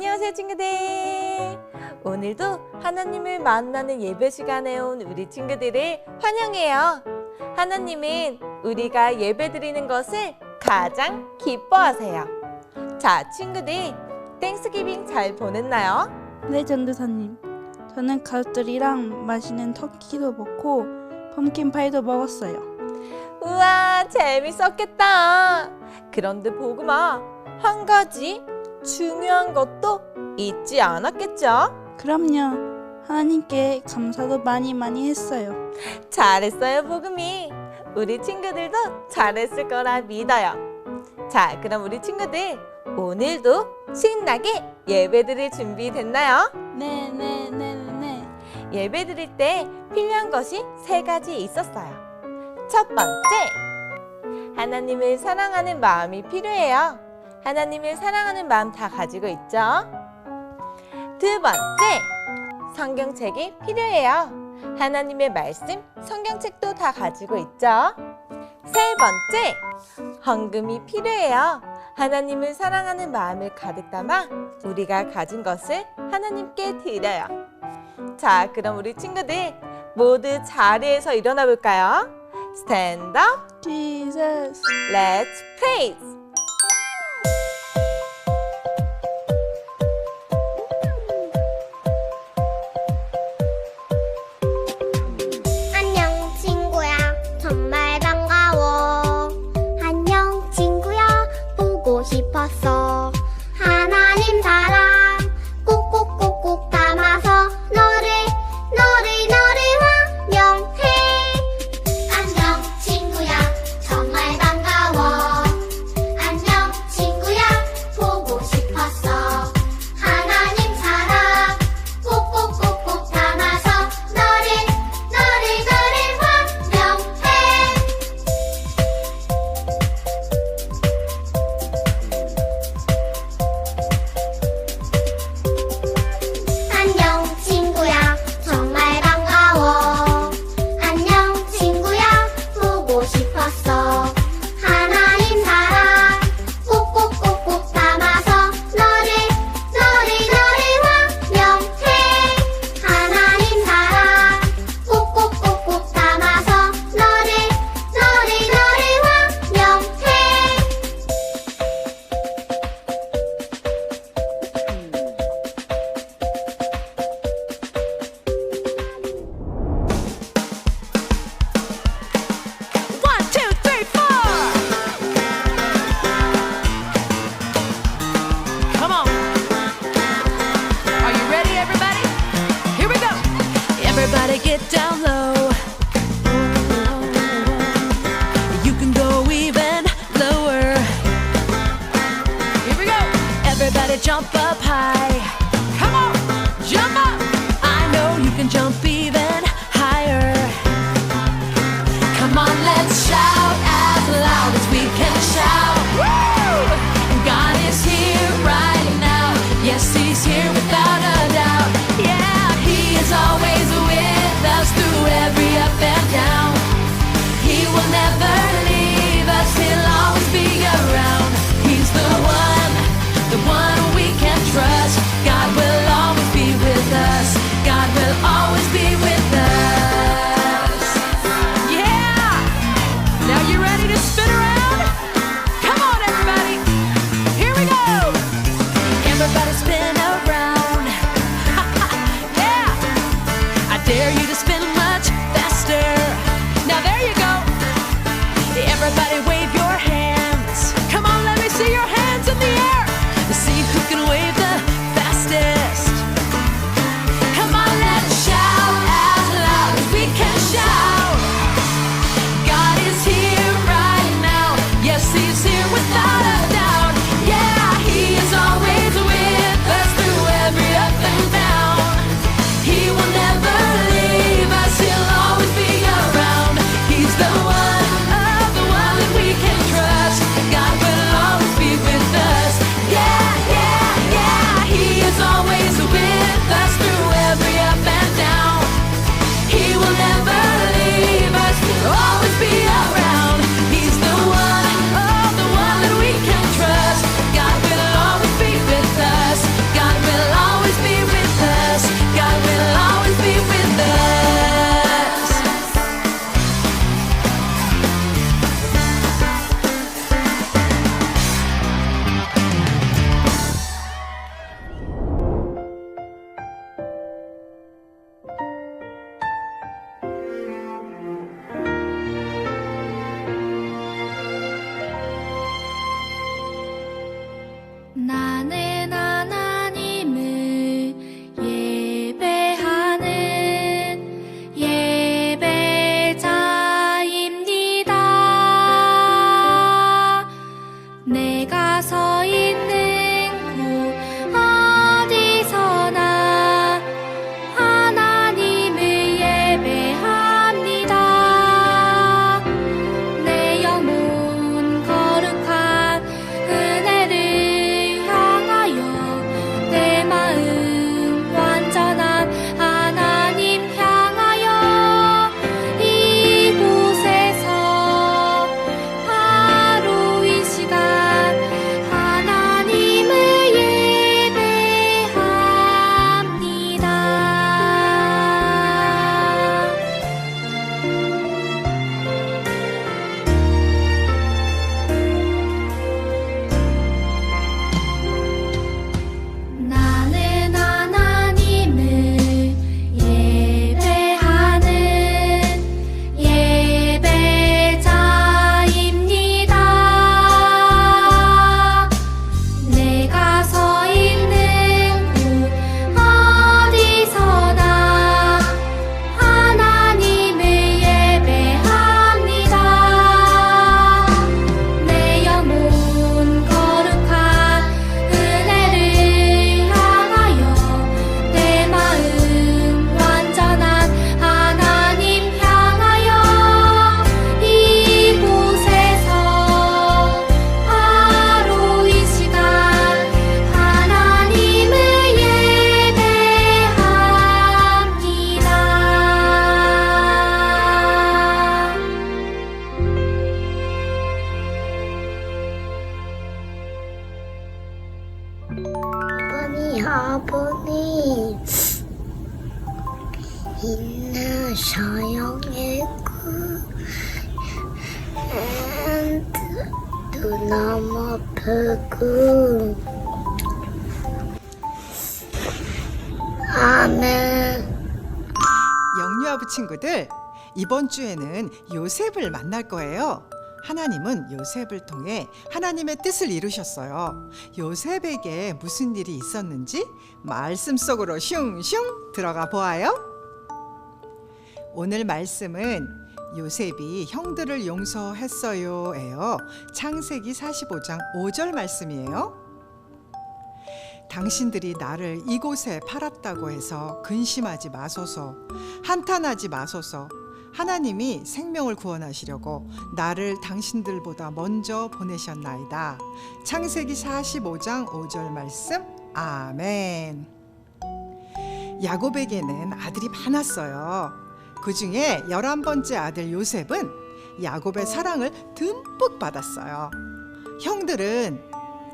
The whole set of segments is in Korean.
친구들 오늘도 하나님을 만나는 예배 시간에 온 우리 친구들을 환영해요 하나님은 우리가 예배 드리는 것을 가장 기뻐하세요 자 친구들 땡스기빙 잘 보냈나요? 네, 전도사님. 저는 가족들이랑 맛있는 터키도 먹고 펌킨 파이도 먹었어요. 우와 재밌었겠다 그런데 보그마 한 가지 중요한 것도 잊지 않았겠죠? 그럼요. 하나님께 감사도 많이 많이 했어요. 잘했어요, 보금이. 우리 친구들도 잘했을 거라 믿어요. 자, 그럼 우리 친구들 오늘도 신나게 예배 드릴 준비 됐나요? 네, 네, 네, 네. 예배 드릴 때 필요한 것이 세 가지 있었어요. 첫 번째, 하나님을 사랑하는 마음이 필요해요. 하나님을 사랑하는 마음 다 가지고 있죠? 두 번째, 성경책이 필요해요. 하나님의 말씀, 성경책도 다 가지고 있죠? 세 번째, 헌금이 필요해요. 하나님을 사랑하는 마음을 가득 담아 우리가 가진 것을 하나님께 드려요. 자, 그럼 우리 친구들 모두 자리에서 일어나 볼까요? Stand up, Jesus. let's praise. 아버님 인나셔요 and do not 아멘 영유아부 친구들 이번 주에는 요셉을 만날 거예요. 하나님은 요셉을 통해 하나님의 뜻을 이루셨어요. 요셉에게 무슨 일이 있었는지 말씀 속으로 슝슝 들어가 보아요. 오늘 말씀은 요셉이 형들을 용서했어요예요. 창세기 45장 5절 말씀이에요. 당신들이 나를 이곳에 팔았다고 해서 근심하지 마소서, 한탄하지 마소서. 하나님이 생명을 구원하시려고 나를 당신들보다 먼저 보내셨나이다. 창세기 45장 5절 말씀. 아멘. 야곱에게는 아들이 많았어요. 그 중에 열한 번째 아들 요셉은 야곱의 사랑을 듬뿍 받았어요. 형들은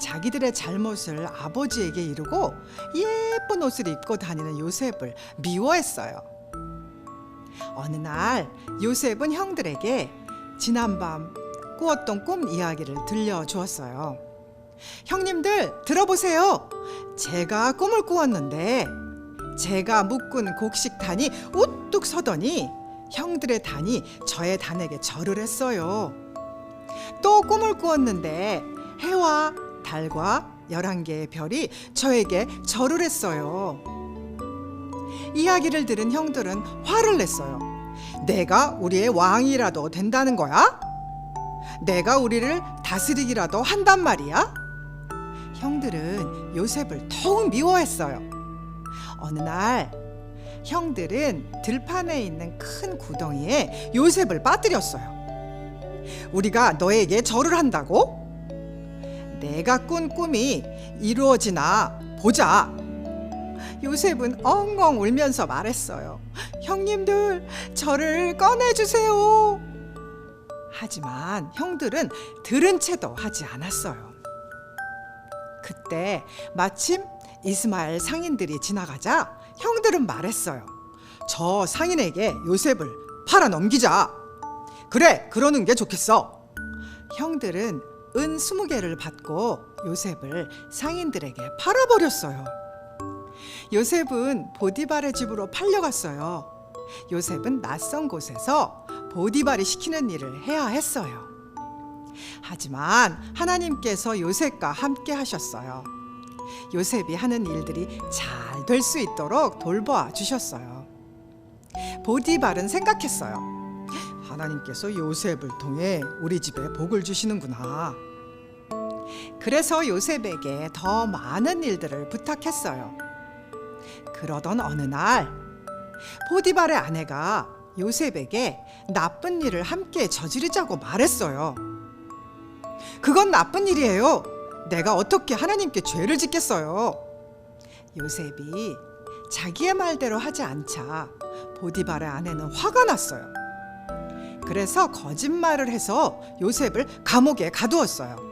자기들의 잘못을 아버지에게 이루고 예쁜 옷을 입고 다니는 요셉을 미워했어요. 어느 날 요셉은 형들에게 지난밤 꾸었던 꿈 이야기를 들려주었어요. 형님들 들어보세요. 제가 꿈을 꾸었는데 제가 묶은 곡식 단이 우뚝 서더니 형들의 단이 저의 단에게 절을 했어요. 또 꿈을 꾸었는데 해와 달과 열한 개의 별이 저에게 절을 했어요. 이야기를 들은 형들은 화를 냈어요. 내가 우리의 왕이라도 된다는 거야? 내가 우리를 다스리기라도 한단 말이야? 형들은 요셉을 더욱 미워했어요. 어느 날 형들은 들판에 있는 큰 구덩이에 요셉을 빠뜨렸어요. 우리가 너에게 절을 한다고? 내가 꾼 꿈이 이루어지나 보자. 요셉은 엉엉 울면서 말했어요. 형님들, 저를 꺼내주세요. 하지만 형들은 들은 채도 하지 않았어요. 그때 마침 이스마엘 상인들이 지나가자 형들은 말했어요. 저 상인에게 요셉을 팔아 넘기자. 그래, 그러는 게 좋겠어. 형들은 은 스무 개를 받고 요셉을 상인들에게 팔아버렸어요. 요셉은 보디발의 집으로 팔려갔어요. 요셉은 낯선 곳에서 보디발이 시키는 일을 해야 했어요. 하지만 하나님께서 요셉과 함께 하셨어요. 요셉이 하는 일들이 잘 될 수 있도록 돌보아 주셨어요. 보디발은 생각했어요. 하나님께서 요셉을 통해 우리 집에 복을 주시는구나. 그래서 요셉에게 더 많은 일들을 부탁했어요. 그러던 어느 날 보디발의 아내가 요셉에게 나쁜 일을 함께 저지르자고 말했어요. 그건 나쁜 일이에요. 내가 어떻게 하나님께 죄를 짓겠어요. 요셉이 자기의 말대로 하지 않자 보디발의 아내는 화가 났어요. 그래서 거짓말을 해서 요셉을 감옥에 가두었어요.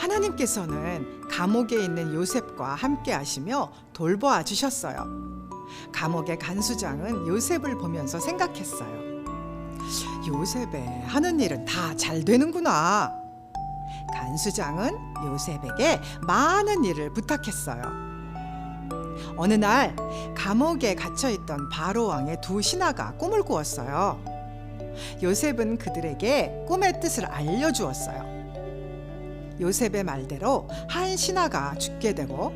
하나님께서는 감옥에 있는 요셉과 함께 하시며 돌보아 주셨어요. 감옥의 간수장은 요셉을 보면서 생각했어요. 요셉의 하는 일은 다 잘 되는구나. 간수장은 요셉에게 많은 일을 부탁했어요. 어느 날 감옥에 갇혀 있던 바로 왕의 두 신하가 꿈을 꾸었어요. 요셉은 그들에게 꿈의 뜻을 알려주었어요. 요셉의 말대로 한 신하가 죽게 되고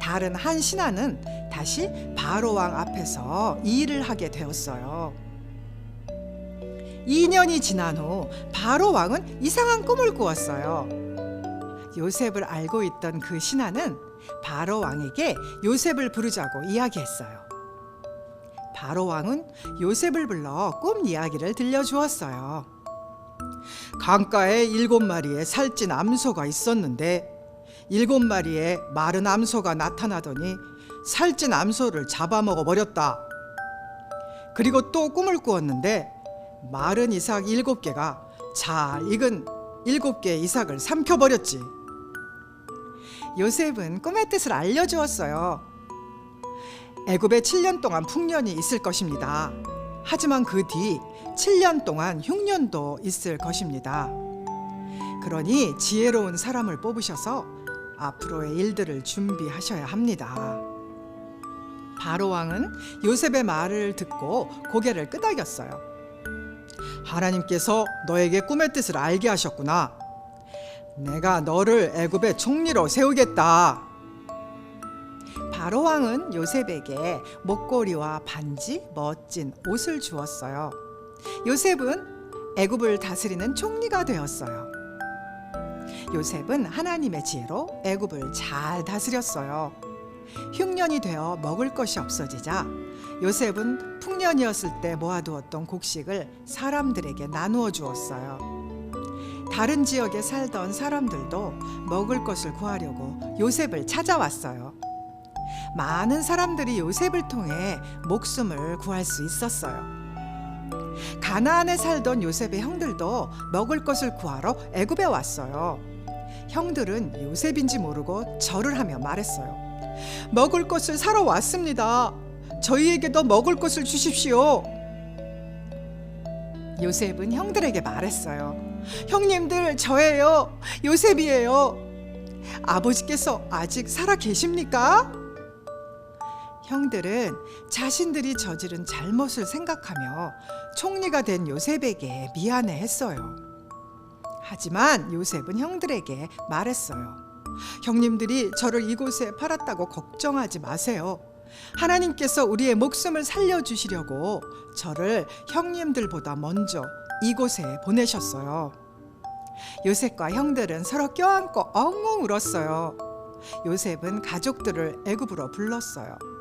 다른 한 신하는 다시 바로 왕 앞에서 일을 하게 되었어요. 2년이 지난 후 바로 왕은 이상한 꿈을 꾸었어요. 요셉을 알고 있던 그 신하는 바로 왕에게 요셉을 부르자고 이야기했어요. 바로 왕은 요셉을 불러 꿈 이야기를 들려주었어요. 강가에 일곱 마리의 살찐 암소가 있었는데 일곱 마리의 마른 암소가 나타나더니 살찐 암소를 잡아먹어 버렸다. 그리고 또 꿈을 꾸었는데 마른 이삭 일곱 개가 잘 익은 일곱 개의 이삭을 삼켜 버렸지. 요셉은 꿈의 뜻을 알려 주었어요. 애굽에 7년 동안 풍년이 있을 것입니다. 하지만 그 뒤 7년 동안 흉년도 있을 것입니다. 그러니 지혜로운 사람을 뽑으셔서 앞으로의 일들을 준비하셔야 합니다. 바로 왕은 요셉의 말을 듣고 고개를 끄덕였어요. 하나님께서 너에게 꿈의 뜻을 알게 하셨구나. 내가 너를 애굽의 총리로 세우겠다. 바로 왕은 요셉에게 목걸이와 반지, 멋진 옷을 주었어요. 요셉은 애굽을 다스리는 총리가 되었어요. 요셉은 하나님의 지혜로 애굽을 잘 다스렸어요. 흉년이 되어 먹을 것이 없어지자 요셉은 풍년이었을 때 모아두었던 곡식을 사람들에게 나누어 주었어요. 다른 지역에 살던 사람들도 먹을 것을 구하려고 요셉을 찾아왔어요. 많은 사람들이 요셉을 통해 목숨을 구할 수 있었어요. 가나안에 살던 요셉의 형들도 먹을 것을 구하러 애굽에 왔어요. 형들은 요셉인지 모르고 절을 하며 말했어요. 먹을 것을 사러 왔습니다. 저희에게도 먹을 것을 주십시오. 요셉은 형들에게 말했어요. 형님들 저예요. 요셉이에요. 아버지께서 아직 살아 계십니까? 형들은 자신들이 저지른 잘못을 생각하며 총리가 된 요셉에게 미안해 했어요. 하지만 요셉은 형들에게 말했어요. 형님들이 저를 이곳에 팔았다고 걱정하지 마세요. 하나님께서 우리의 목숨을 살려주시려고 저를 형님들보다 먼저 이곳에 보내셨어요. 요셉과 형들은 서로 껴안고 엉엉 울었어요. 요셉은 가족들을 애굽으로 불렀어요.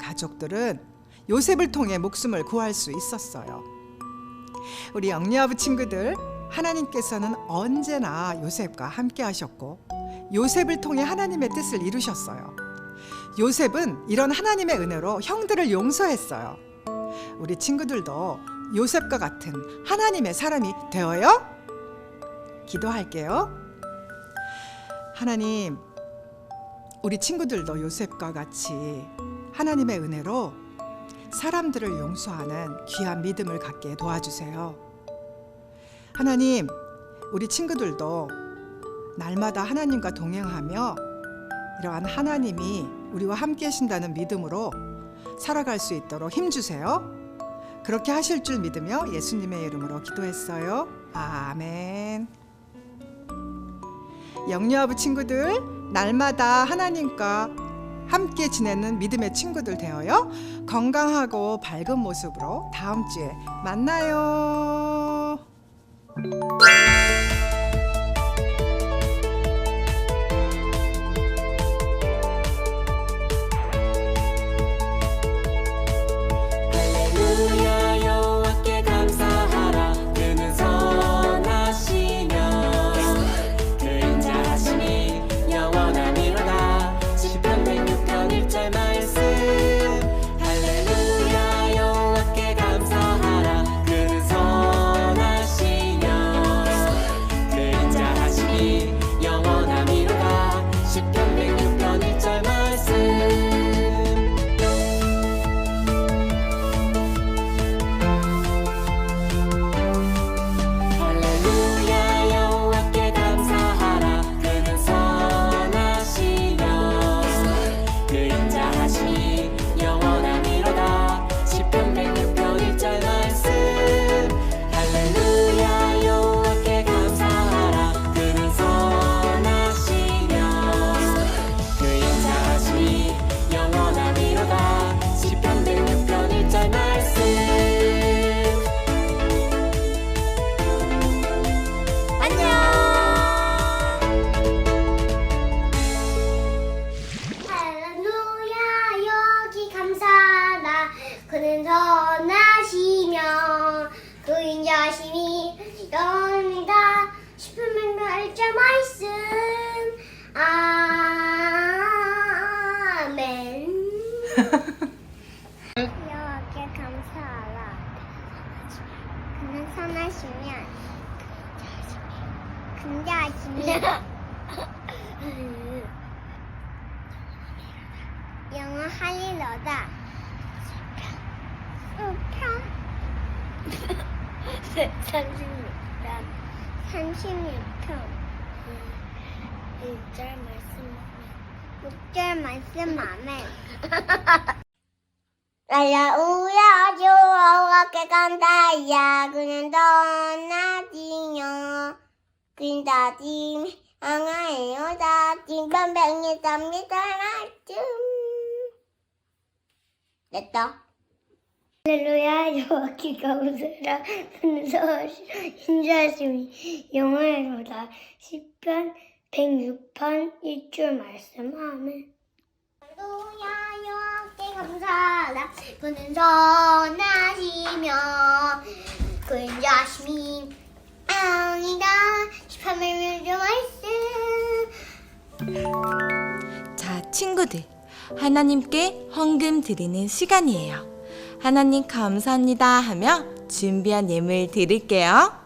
가족들은 요셉을 통해 목숨을 구할 수 있었어요. 우리 영리아부 친구들, 하나님께서는 언제나 요셉과 함께 하셨고 요셉을 통해 하나님의 뜻을 이루셨어요. 요셉은 이런 하나님의 은혜로 형들을 용서했어요. 우리 친구들도 요셉과 같은 하나님의 사람이 되어요? 기도할게요. 하나님, 우리 친구들도 요셉과 같이 하나님의 은혜로 사람들을 용서하는 귀한 믿음을 갖게 도와주세요. 하나님, 우리 친구들도 날마다 하나님과 동행하며 이러한 하나님이 우리와 함께 하신다는 믿음으로 살아갈 수 있도록 힘주세요. 그렇게 하실 줄 믿으며 예수님의 이름으로 기도했어요. 아멘. 영유아부 친구들, 날마다 하나님과 함께 지내는 믿음의 친구들 되어요. 건강하고 밝은 모습으로 다음 주에 만나요. 그는 선하시면 근자하시며 영원하니로다 살리려다. 편. 36편. 36편. 6절 말씀 6절 말씀 아멘. 날라 우야 좋아하게 간다 야 그는 떠나지요. bèn như tâm như ta nói chum 됐다. 할렐루야. 여호와께 감사라 근서 인자심이 영원히로다. 10편 106편 1줄 말씀. 아멘. 할렐루야 감사라 그 인자심이 아니다 10편 1줄 말씀 자, 친구들. 하나님께 헌금 드리는 시간이에요. 하나님 감사합니다 하며 준비한 예물 드릴게요.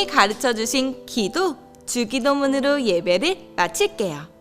예수님이 가르쳐 주신 기도, 주기도문으로 예배를 마칠게요.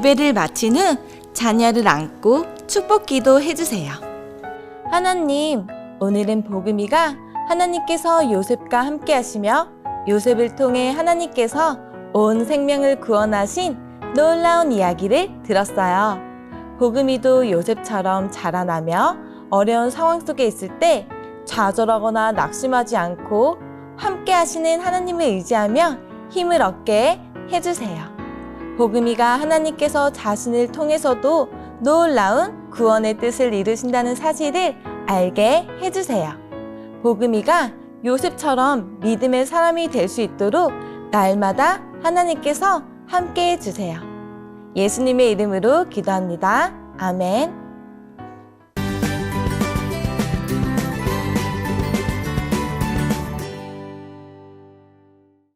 예배를 마친 후 자녀를 안고 축복기도 해주세요. 하나님, 오늘은 복음이가 하나님께서 요셉과 함께 하시며 요셉을 통해 하나님께서 온 생명을 구원하신 놀라운 이야기를 들었어요. 복음이도 요셉처럼 자라나며 어려운 상황 속에 있을 때 좌절하거나 낙심하지 않고 함께 하시는 하나님을 의지하며 힘을 얻게 해주세요. 복음이가 하나님께서 자신을 통해서도 놀라운 구원의 뜻을 이루신다는 사실을 알게 해주세요. 복음이가 요셉처럼 믿음의 사람이 될 수 있도록 날마다 하나님께서 함께 해주세요. 예수님의 이름으로 기도합니다. 아멘.